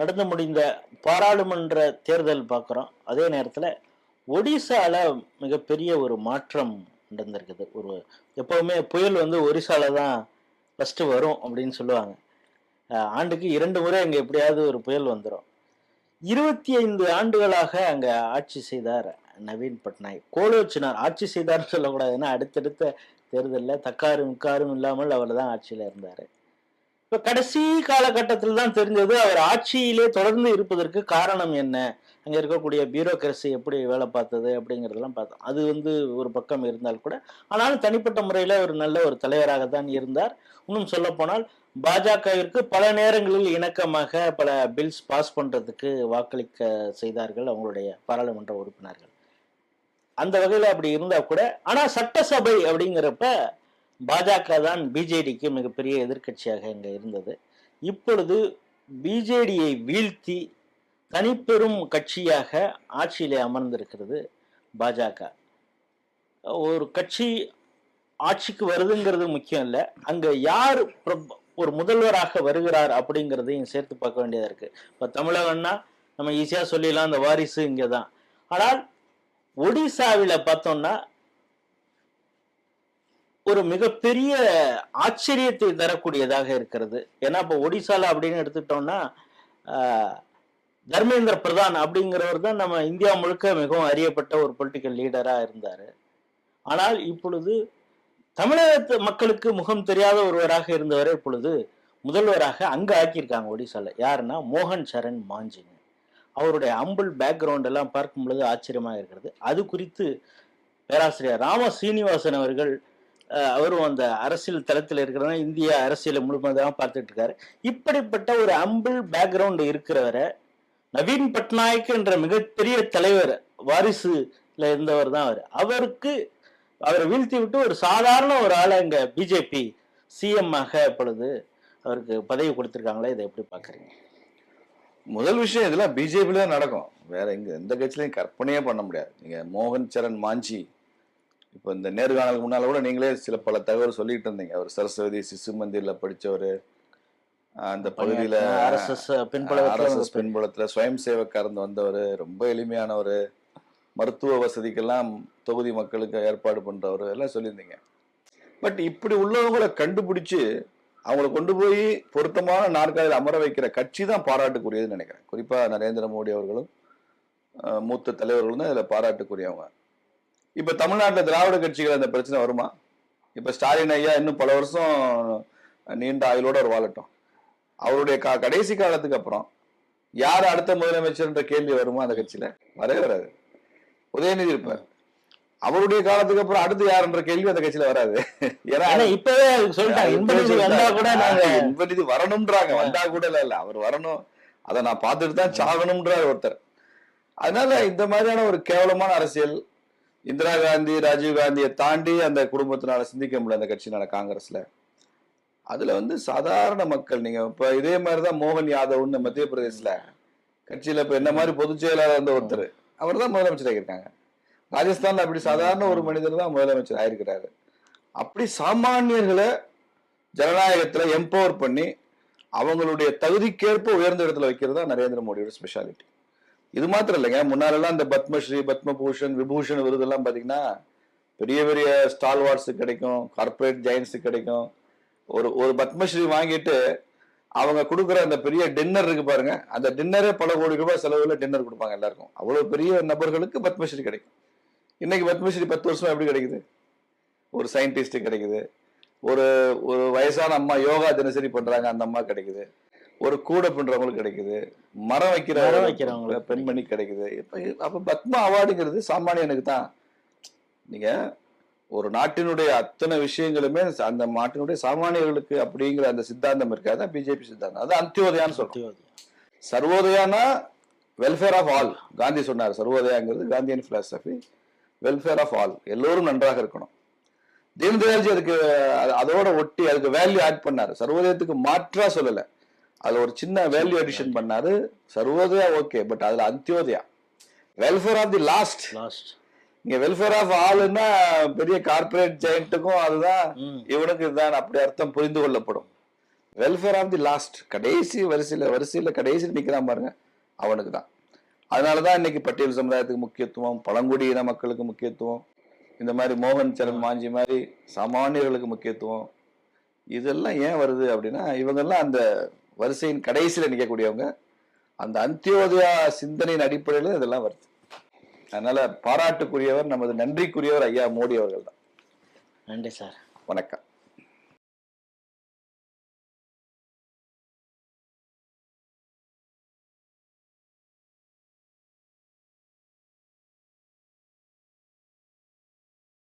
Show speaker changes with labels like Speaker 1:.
Speaker 1: நடந்து முடிந்த பாராளுமன்ற தேர்தல் பார்க்குறோம். அதே நேரத்தில் ஒடிசாவில் மிகப்பெரிய ஒரு மாற்றம் நடந்திருக்குது. ஒரு எப்போவுமே புயல் வந்து ஒரிசால தான் ஃபஸ்ட்டு வரும் அப்படின்னு சொல்லுவாங்க. ஆண்டுக்கு இரண்டு முறை அங்கே எப்படியாவது ஒரு புயல் வந்துடும் இருபத்தி ஐந்து ஆண்டுகளாக அங்கே ஆட்சி செய்தார் நவீன் பட்நாயக். கோலோச்சினார். ஆட்சி செய்தார்னு சொல்லக்கூடாது ஏன்னா அடுத்தடுத்த தேர்தலில் தக்காரும் முக்காரும் இல்லாமல் அவர் தான் ஆட்சியில் இருந்தார். இப்போ கடைசி காலகட்டத்தில் தான் தெரிஞ்சது அவர் ஆட்சியிலே தொடர்ந்து இருப்பதற்கு காரணம் என்ன? அங்கே இருக்கக்கூடிய பியூரோக்ரஸி எப்படி வேலை பார்த்தது அப்படிங்கிறதெல்லாம் பார்த்தோம். அது வந்து ஒரு பக்கம் இருந்தால் கூட ஆனாலும் தனிப்பட்ட முறையில் ஒரு நல்ல ஒரு தலைவராக தான் இருந்தார். இன்னும் சொல்லப்போனால் பாஜகவிற்கு பல நேரங்களில் இணக்கமாக பல பில்ஸ் பாஸ் பண்ணுறதுக்கு வாக்களிக்க செய்தார்கள் அவங்களுடைய பாராளுமன்ற உறுப்பினர்கள். அந்த வகையில் அப்படி இருந்தால் கூட ஆனால் சட்டசபை அப்படிங்கிறப்ப பாஜக தான் பிஜேடிக்கு மிகப்பெரிய எதிர்க்கட்சியாக இங்கே இருந்தது. இப்பொழுது பிஜேடியை வீழ்த்தி தனிப்பெரும் கட்சியாக ஆட்சியிலே அமர்ந்திருக்கிறது பாஜக. ஒரு கட்சி ஆட்சிக்கு வருதுங்கிறது முக்கியம் இல்லை. அங்கே யார் ஒரு முதல்வராக வருகிறார் அப்படிங்கிறதையும் சேர்த்து பார்க்க வேண்டியதாக இருக்குது இப்போ தமிழகம்னா நம்ம ஈஸியாக சொல்லிடலாம் அந்த வாரிசு இங்கே தான் ஆனால் ஒடிசாவில் பார்த்தோம்னா ஒரு மிகப்பெரிய ஆச்சரியத்தை தரக்கூடியதாக இருக்கிறது. ஏன்னா இப்போ ஒடிசால அப்படின்னு எடுத்துட்டோம்னா தர்மேந்திர பிரதான் அப்படிங்கிறவர் தான் நம்ம இந்தியா முழுக்க மிகவும் அறியப்பட்ட ஒரு பொலிட்டிக்கல் லீடராக இருந்தார். ஆனால் இப்பொழுது தமிழகத்து மக்களுக்கு முகம் தெரியாத ஒருவராக இருந்தவரை இப்பொழுது முதல்வராக அங்கே ஆக்கியிருக்காங்க ஒடிசால. யாருன்னா மோகன் சரண் மாஞ்சிங்க. அவருடைய அம்பிள் பேக்ரவுண்ட் எல்லாம் பார்க்கும் பொழுது ஆச்சரியமாக இருக்கிறது. அது குறித்து பேராசிரியர் ராம சீனிவாசன் அவர்கள் அவரும் அந்த அரசியல் தளத்தில் இருக்கிறதா இந்திய அரசியலை முழுமையாக பார்த்துட்டு இருக்காரு இப்படிப்பட்ட ஒரு அம்பிள் பேக்ரவுண்ட் இருக்கிறவரை நவீன் பட்நாயக் என்ற மிகப்பெரிய தலைவர் வாரிசுல இருந்தவர் தான் அவர். அவருக்கு அவரை வீழ்த்தி விட்டு ஒரு சாதாரண ஒரு ஆளை இங்க பிஜேபி சிஎம் ஆக இப்பொழுது அவருக்கு பதவி கொடுத்திருக்காங்களே? இதை எப்படி பாக்குறீங்க
Speaker 2: முதல் விஷயம் இதெல்லாம் பிஜேபியில தான் நடக்கும். வேற எங்க எந்த கட்சியிலையும் கற்பனையே பண்ண முடியாது. நீங்க மோகன் சரண் மாஞ்சி இப்போ இந்த நேர்காணலுக்கு முன்னால கூட நீங்களே சில பல தகவல் சொல்லிட்டு இருந்தீங்க. அவர் சரஸ்வதி சிசு மந்திர்ல படிச்சவர். அந்த பகுதியில
Speaker 1: ஆர்எஸ்எஸ்
Speaker 2: ஆர்எஸ்எஸ் பின்புலத்துல சுயம் சேவக்கா இருந்து வந்தவர். ரொம்ப எளிமையானவர். மருத்துவ வசதிக்கெல்லாம் தொகுதி மக்களுக்கு ஏற்பாடு பண்றவர். எல்லாம் சொல்லியிருந்தீங்க. பட் இப்படி உள்ளவங்களை கண்டுபிடிச்சு அவங்கள கொண்டு போய் பொருத்தமான நாற்காலியில் அமர வைக்கிற கட்சி தான் பாராட்டுக்குரியதுன்னு நினைக்கிறேன். குறிப்பா நரேந்திர மோடி அவர்களும் மூத்த தலைவர்களும் தான் இதுல பாராட்டுக்குரியவங்க. இப்ப தமிழ்நாட்டுல திராவிட கட்சிகள் அந்த பிரச்சனை வருமா? இப்ப ஸ்டாலின் ஐயா இன்னும் பல வருஷம் நீண்ட ஆயுளோட அவர் வாழட்டும். அவருடைய கா கடைசி காலத்துக்கு அப்புறம் யார் அடுத்த முதலமைச்சர்ன்ற கேள்வி வருமா அந்த கட்சியில? வரவே வராது. உதயநிதி இருப்பார். அவருடைய காலத்துக்கு அப்புறம் அடுத்து யாருன்ற கேள்வி அந்த கட்சியில வராது. ஏன்னா
Speaker 1: இப்பவே சொல்லிட்டாங்க இன்பநிதி
Speaker 2: வரணும்ன்றாங்க. வந்தா கூட இல்ல இல்ல. அவர் வரணும். அதை நான் பார்த்துட்டு தான் சாகணும்ன்றார் ஒருத்தர். அதனால இந்த மாதிரியான ஒரு கேவலமான அரசியல் இந்திரா காந்தி ராஜீவ் காந்தியை தாண்டி அந்த குடும்பத்தினால சிந்திக்க முடியல அந்த கட்சினால காங்கிரஸ்ல. அதுல வந்து சாதாரண மக்கள் நீங்க இப்ப இதே மாதிரிதான் மோகன் யாதவ்னு மத்திய பிரதேசல கட்சியில இப்ப என்ன மாதிரி பொதுச் செயலாளர் இருந்த ஒருத்தர் அவர் தான் முதலமைச்சர் ஆகியிருக்காங்க ராஜஸ்தான் அப்படி சாதாரண ஒரு மனிதர் தான் முதலமைச்சர் ஆயிருக்கிறாரு. அப்படி சாமானியர்களை ஜனநாயகத்துல எம்பவர் பண்ணி அவங்களுடைய தகுதிக்கேற்ப உயர்ந்த இடத்துல வைக்கிறது தான் நரேந்திர மோடியோட ஸ்பெஷாலிட்டி இது மாத்திரம் இல்லைங்க. முன்னாலெல்லாம் இந்த பத்மஸ்ரீ பத்மபூஷன் விபூஷன் விருதெல்லாம் பார்த்தீங்கன்னா பெரிய பெரிய ஸ்டால்வார்ட்ஸு கிடைக்கும் கார்ப்பரேட் ஜெயின்ஸு கிடைக்கும். ஒரு ஒரு பத்மஸ்ரீ வாங்கிட்டு அவங்க கொடுக்குற அந்த பெரிய டின்னர் இருக்கு பாருங்க. அந்த டின்னரே பல கோடி ரூபாய் செலவில் டின்னர் கொடுப்பாங்க எல்லாருக்கும். அவ்வளோ பெரிய நபர்களுக்கு பத்மஸ்ரீ கிடைக்கும். இன்னைக்கு பத்மஸ்ரீ பத்து வருஷமா எப்படி கிடைக்குது? ஒரு சயின்டிஸ்ட் கிடைக்குது. ஒரு ஒரு வயசான அம்மா யோகா தினசரி பண்ணுறாங்க அந்த அம்மா கிடைக்குது. ஒரு கூடை பின்றவங்களுக்கு கிடைக்குது. மரம் வைக்கிற
Speaker 1: மரம் வைக்கிறவங்களுக்கு
Speaker 2: பெண்மணி கிடைக்குது. இப்ப அப்ப பத்மா அவார்டுங்கிறது சாமானியனுக்கு தான். நீங்க ஒரு நாட்டினுடைய அத்தனை விஷயங்களுமே அந்த நாட்டினுடைய சாமானியர்களுக்கு அப்படிங்கிற அந்த சித்தாந்தம் இருக்கு அதான் பிஜேபி சித்தாந்தம். அது அந்தியோதயான்னு சொல்றோம். சர்வோதயானா வெல்ஃபேர் ஆஃப் ஆல் காந்தி சொன்னார் சர்வோதயாங்கிறது Gandhian philosophy welfare of all எல்லோரும் நன்றாக இருக்கணும். தீன்தயாள்ஜி அதுக்கு அது- அதோட ஒட்டி அதுக்கு வேல்யூ ஆட் பண்ணாரு. சர்வோதயத்துக்கு மாற்றா சொல்லல. அதுல ஒரு சின்ன வேல்யூ அடிஷன் பண்ணாரு. சர்வோதயா ஓகே பட் அதுல Antyodaya. Welfare of the last
Speaker 1: last
Speaker 2: இங்க வெல்ஃபேர் ஆஃப் ஆல்னா பெரிய கார்ப்பரேட் ஜெயண்ட்டுக்கும் அதுதான் இவனுக்கு இதுதான் அப்படி அர்த்தம் புரிந்து கொள்ளப்படும். வெல்ஃபேர் ஆஃப் தி லாஸ்ட் கடைசி வரிசையில வரிசையில கடைசியில் நிக்கிறான் பாருங்க. அவனுக்கு தான் அதனாலதான் இன்னைக்கு பட்டியல் சமுதாயத்துக்கு முக்கியத்துவம் பழங்குடியின மக்களுக்கு முக்கியத்துவம் இந்த மாதிரி மோகன் சரண் மாஞ்சி மாதிரி சாமானியர்களுக்கு முக்கியத்துவம். இதெல்லாம் ஏன் வருது அப்படின்னா இவங்கெல்லாம் அந்த வரிசையின் கடைசியில நிற்கக்கூடியவங்க அந்த அந்தியோதயா சிந்தனையின் அடிப்படையில் இதெல்லாம் வருது. அதனால பாராட்டுக்குரியவர் நமது நன்றிக்குரியவர் ஐயா மோடி அவர்கள் தான்
Speaker 1: நன்றி சார்.
Speaker 2: வணக்கம்.